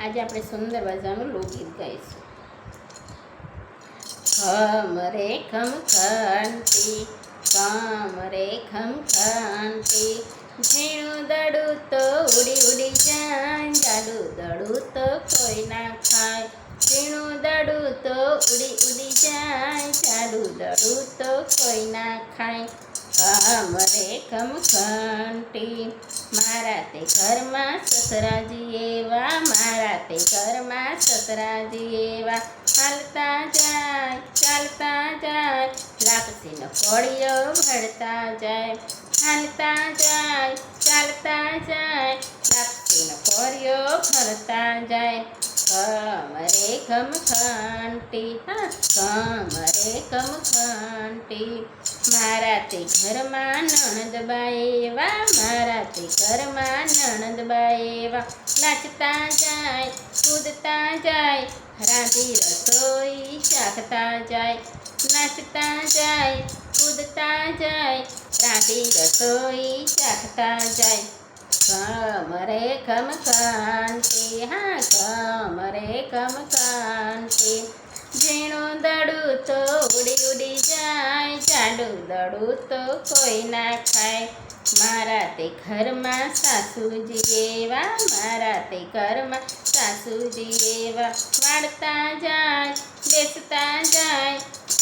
આજે આપણે સુંદર મજાનું લોકગીત ગાઈશું. ખમ રે ખમ ખંતી કામ રે ખમ ખંતી ઝીણું દડું તો ઉડી ઉડી જાય, જાડું દડું તો કોઈ ના ખાય. ઝીણું દડું તો ઉડી ઉડી જાય, જાડું દડું તો કોઈ ના ખાય. ખમ રે ખમ ખંતી મારા તે ઘરમાં સસરાજી એવા, મારા તે ઘરમાં સસરાજી એવા. હાલતા જાય, ચાલતા જાય, લાપસીનો કોળિયો ભરતા જાય. હાલતા જાય, ચાલતા જાય, લાપસીનો કોળિયો ભરતા જાય. કમરે કમ ખંટી હા, કમરે કમ ખંટી મારા તે ઘરમાં નણંદબાઈ મારા તે ઘરમાં નણંદબાઈ એવા નાચતા જાય, કૂદતા જાય, રાંધી રસોઈ ચાખતા જાય. નાચતા જાય, કૂદતા જાય, રાંધી રસોઈ ચાખતા જાય. કમરે કમ કાંતિ હા કમરે કમ કાંતિ ઝીણું દડું તો ઉડી ઉડી જાય જાડું દડું તો કોઈ ના ખાય મારા તે ઘરમાં સાસુજી એવા મારા તે ઘરમાં સાસુજી એવા વાળતા જાય બેસતા જાય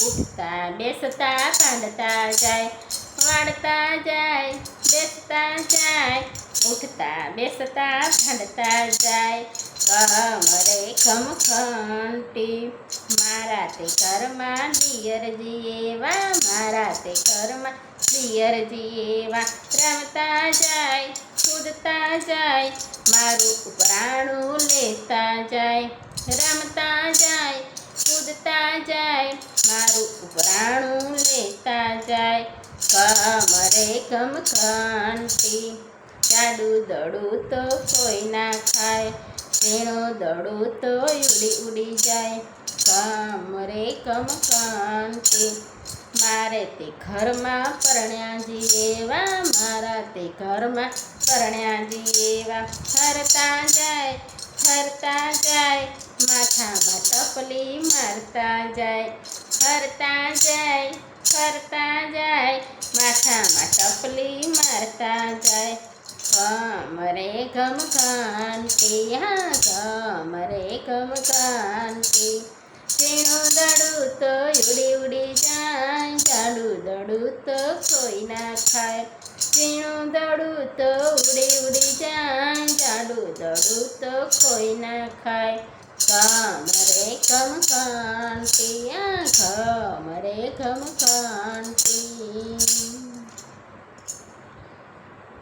ઉઠતા બેસતા કાંડતા જાય વાળતા જાય બેસતા જાય ઉઠતા, બેસતા ભાંડતા જાય. કમરે ખમખંટી, મારા તે ઘરમાં દિયરજી એવા, મારા તે ઘરમાં દિયરજી એવા. રમતા જાય, કૂદતા જાય, મારું ઉપરાણું લેતા જાય. રમતા જાય, કૂદતા જાય, મારું ઉપરાણું લેતા જાય. કમરે ખમખંટી જાડું દડું તો કોઈ ના ખાય ઝીણું દડું તો ઉડી ઉડી જાય. કમરે કમકંતી મારે તે ઘરમાં પરણ્યાજી એવા મારા તે ઘરમાં પરણ્યાજી એવા ફરતા જાય ફરતા જાય, માથામાં ટપલી મારતા જાય. ફરતા જાય ફરતા જાય, માથામાં ટપલી મારતા જાય. કમરે ગમ કાંતિ હા કમરે ગમ કાંતિ ઝીણું દડું તો ઉડી ઉડી જાય, જાડું દડું તો કોઈ ના ખાય. ઝીણું દડું તો ઉડી ઉડી જાય, જાડું દડું તો કોઈ ના ખાય. કમરે કમ કાંતિ આ કમરે કમ